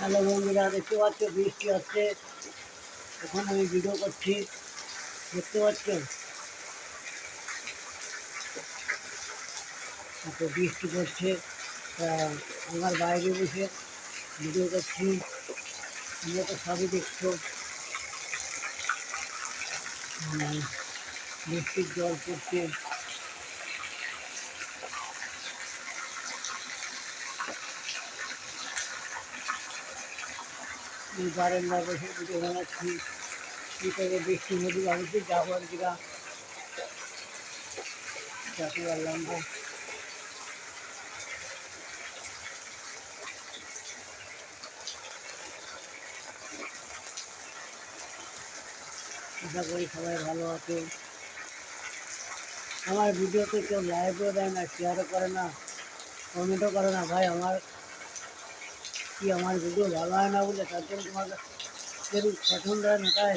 Hello বন্ধুরা, দেখতে পাচ্ছ, বৃষ্টি হচ্ছে। এখন আমি ভিডিও করছি। দেখতে পাচ্ছ? এত বৃষ্টি তা, আমার বাইরে বসে ভিডিও করছি। তোমরা তো সবই দেখছ। বৃষ্টির জল পড়ছে। এই বারান্দায় বসে ভিডিও বানাচ্ছি। বিকেলে বৃষ্টি নদী বাড়িতে যাব আর কিনা যাতে পারলাম না। আশা করি সবাই ভালো আছে। আমার ভিডিওতে কেউ লাইভও দেয় না শেয়ারও করে না কমেন্টও করে না। ভাই, আমার কি আমার ভিডিও ভালো হয় না বলে তার জন্য তোমাকে কেউ পছন্দ হয় না তাই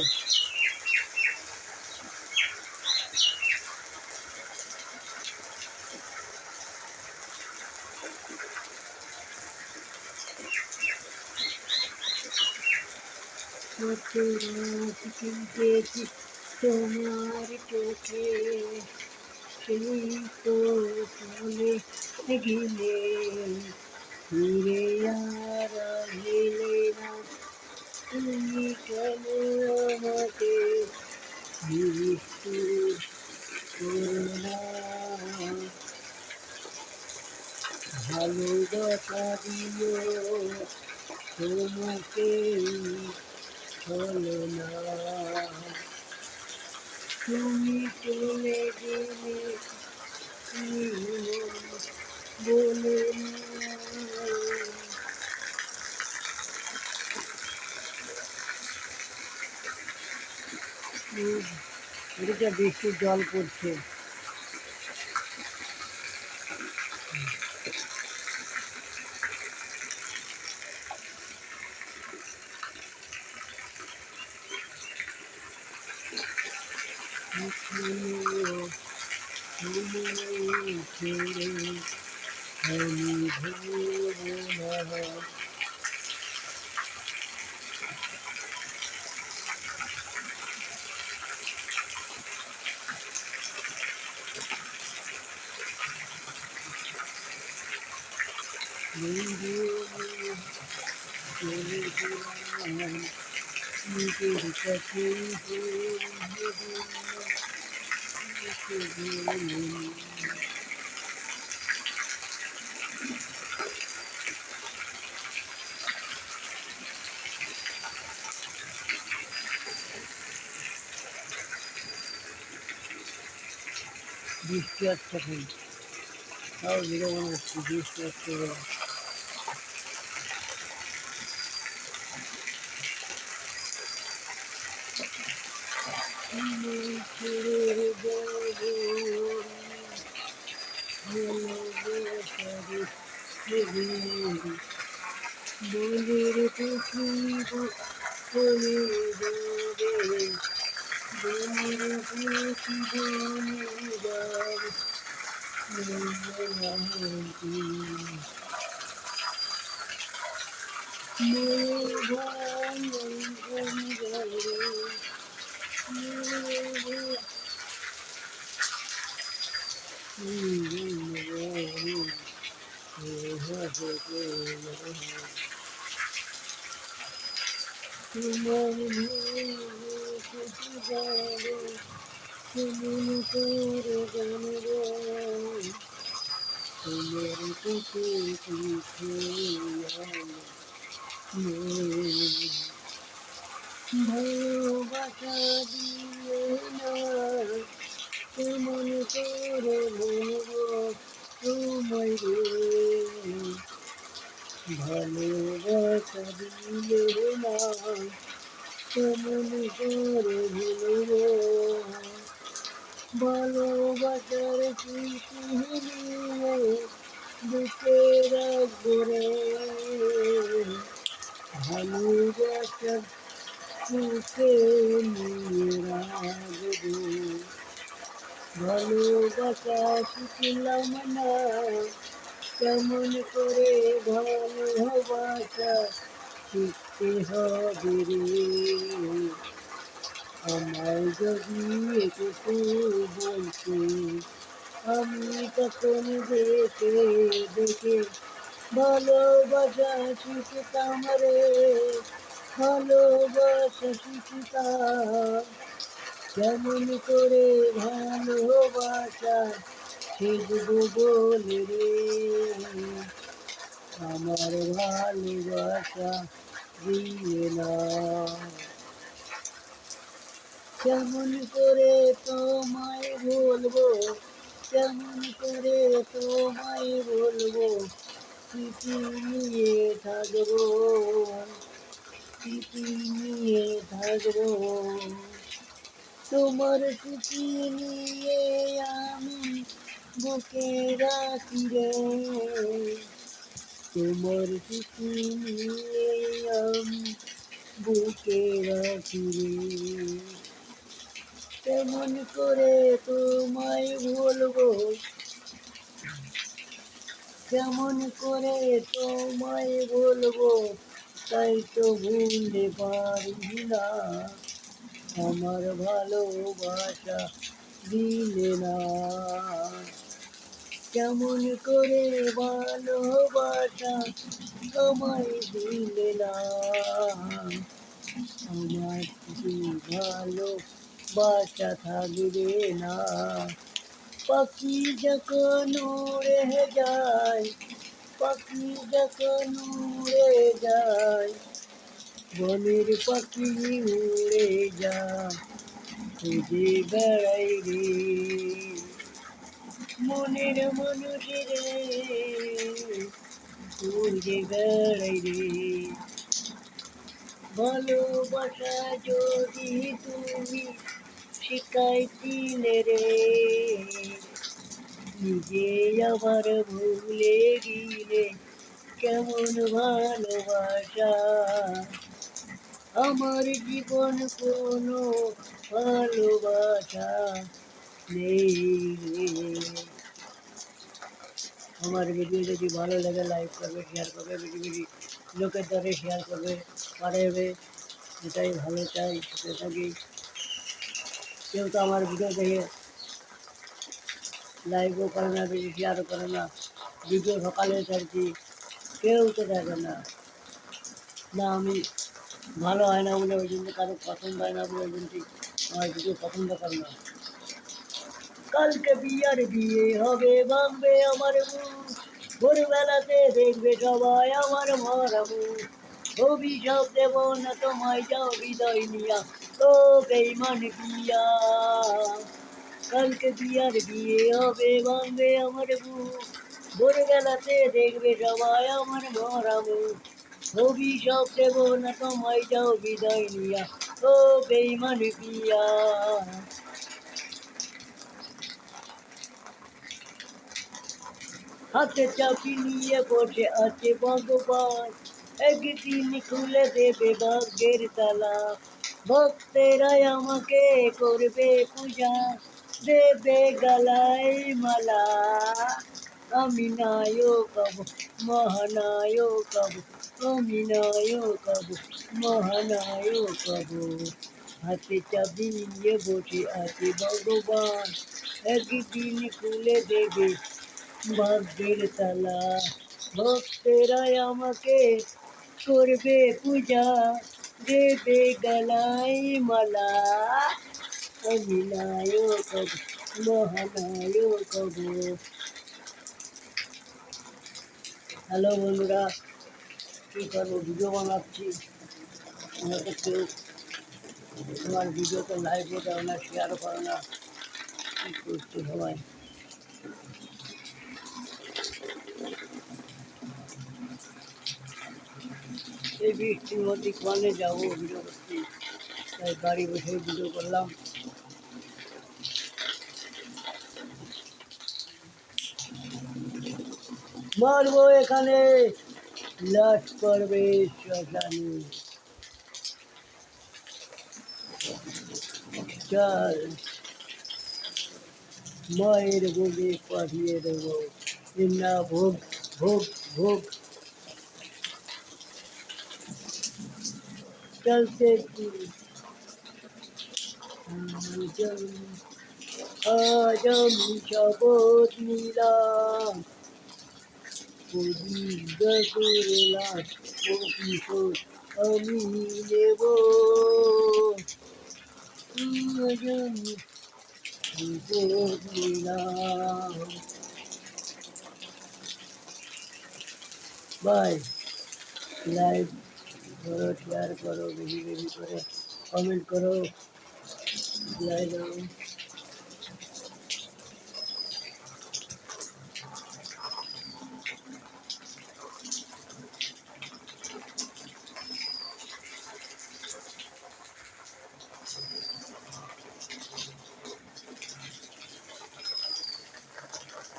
কত রাত কিনতেছি তোমার চোখে সেই তো চলে গেলে ফিরে আর এলে না। তুমি কেন আমাকে দিও তোমাকে হলো না। তুমি চলে গেলে বলে না। এদিকে বৃষ্টির জল পড়ছে। নিজের কাছে বৃষ্টি আসছে এখন তাও ভিডিও বানাচ্ছি বৃষ্টি আসছে বলে বলের পুকুর বলে যাবে বলের পুকুর বলে যাবে তোমার কেমন করে জানব তোমার কাছে কিছু ভালোবাসা দিয়ে না কেমন করে তোমায় ভালোবাসা দিলে না কেমন করে ভুলব ভালোবাসার স্মৃতি নিয়ে বুকে ভালোবাসার বুকে নিয়ে রাখব ভালোবাসা শিখলাম না, কেমন করে ভালোবাসা শিখতে হবে রে। আমায় যদি একটু বলতে, আমি তখন দেখে দেখে ভালোবাসা শিখতাম রে। ভালোবাসা কেমন করে ভালোবাসা শিখব বলে রে। আমার ভালোবাসা দিয়ে না। কেমন করে তোমায় বলব, কেমন করে তোমায় বলব, স্মৃতি নিয়ে থাকব। স্মৃতি নিয়ে থাকব তোমার স্মৃতি নিয়ে আমি বুকে রাখি রে তোমার স্মৃতি নিয়ে আমি বুকে রাখি রে কেমন করে তোমায় বলব কেমন করে তোমায় বলব তাই তো ভুলতে পারি না। আমার ভালোবাসা দিলে না। কেমন করে ভালোবাসা তোমায় দিলে না। আমার ভালো বাসা থাকবে না? পাখি যখন উড়ে যায় পাখি যখন উড়ে যায়, বনের পাখি উড়ে যায়, খুঁজে বেড়াই রে। মনের মানুষের খুঁজে বেড়াই রে। ভালোবাসা যদি তুমি শিকাই শিখাইছিলে রে নিজে আবার ভুলে গিলে কেমন ভালোবাসা আমার জীবন কোনো ভালোবাসা নেই আমার ভিডিও যদি ভালো লাগে লাইক করবে শেয়ার করবে বেশি বেশি লোকের দ্বারে শেয়ার করবে পাঠাবে এটাই ভালো চাই সুখে থাকি কেউ তো আমার ভিডিও দেখে লাইকও করে না বেশি শেয়ারও করে না ভিডিও সকালে ছাড়ছি, কেউ তো দেখে না। না, আমি ভালো হয় না বলে ওই জন্য কারও পছন্দ হয় না বলে ওই জন্য আমার ভিডিও পছন্দ করে না। কালকে বিয়ার বিয়ে হবে, ভাঙবে আমার ভোরবেলাতে দেখবে সবাই আমার মরা অভিশাপ দেব না তোমায়, যাও হৃদয় নিয়া তো বেইমান বিয়া কালকে বিয়ার বিয়ে হবে ভাঙবে আমার মুখ ভোরবেলাতে দেখবে সবাই আমার মরা মুখ অভিশাপ দেব না, তোমায় যাও হৃদয় নিয়া। তো বেইমান বিয়া হাতে চাবি নিয়ে বসে আছে ভগবান। একদিন খুলে দেবে ভাগ্যের তালা। ভক্তেরাই আমাকে করবে পূজা। দেবে গলায় মালা। আমি নায়ক হব মহানায়ক হব আমি নায়ক হব মহানায়ক হব হাতে চাবি নিয়ে বসে আছে ভগবান। একদিন খুলে দেবে ভাগ্যের তালা। ভক্তেরাই আমাকে করবে পূজা। দেবে গলায় মালা। হ্যালো বন্ধুরা। কী করব? ভিডিও বানাচ্ছি। আমাকে কেউ তোমার ভিডিওতে লাইভও না শেয়ারও করো না। কী করছে সবাই? এই বৃষ্টির মধ্যে কোয়ানে যাব? ভিডিও করতে তাই বাড়ি বসে ভিডিও করলাম। মারবো এখানে। লাশ করবে শ্মশানে। চল মায়ের বুকে পাঠিয়ে দেবো। না ভোগ ভোগ ভোগ। চলতে কি? আজ আমি প্রতিশোধ আমি নেব বাই লাইক করো শেয়ার করো বেশি বেশি করে কমেন্ট করো। লাইক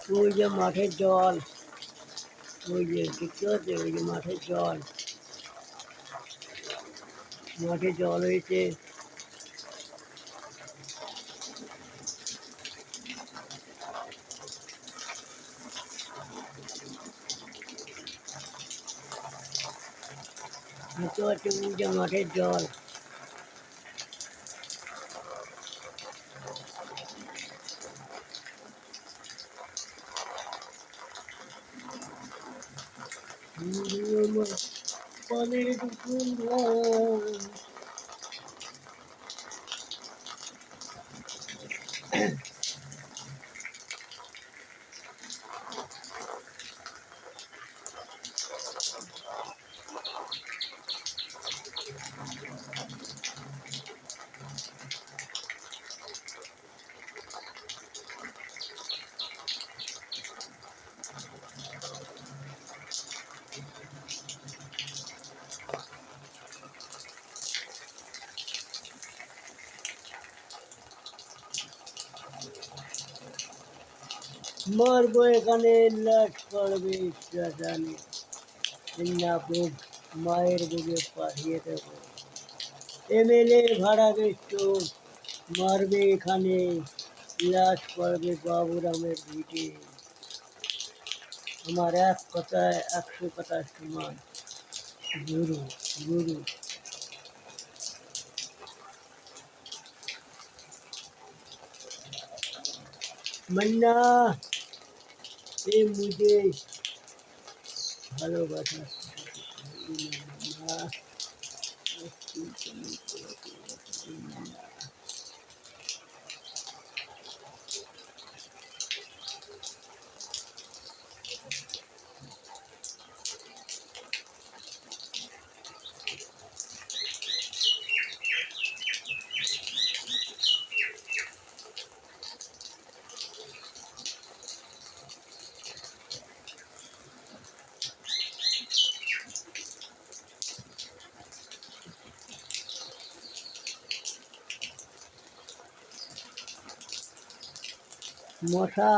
ওই যে মাঠের জল ওই যে দেখতে পাচ্ছি ওই যে মাঠের জল মাঠে জল হয়েছে দেখতে পাচ্ছি ওই যে মাঠের জল You're my funny little মারবো এখানে লাট পড়বে স্টেশনে সিঙ্গাপুর মায়ের বুঝে পাঠিয়ে দেবো এমএলএ ভাড়া বেচত মারবে এখানে লাশ পড়বে বাবুরামের ভিটে আমার এক কথায় একশো কথা সমান গুরু গুরু मन्ना সে মুঝে ভালোবাসা না মশা।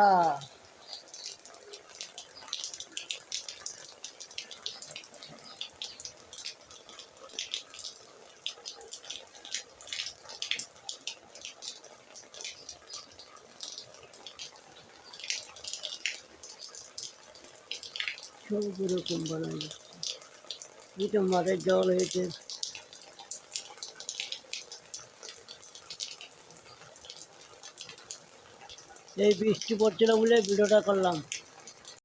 সব রকম বানাই এটা মাঠের জল হয়েছে। এই বৃষ্টি পড়ছিল বলে ভিডিওটা করলাম।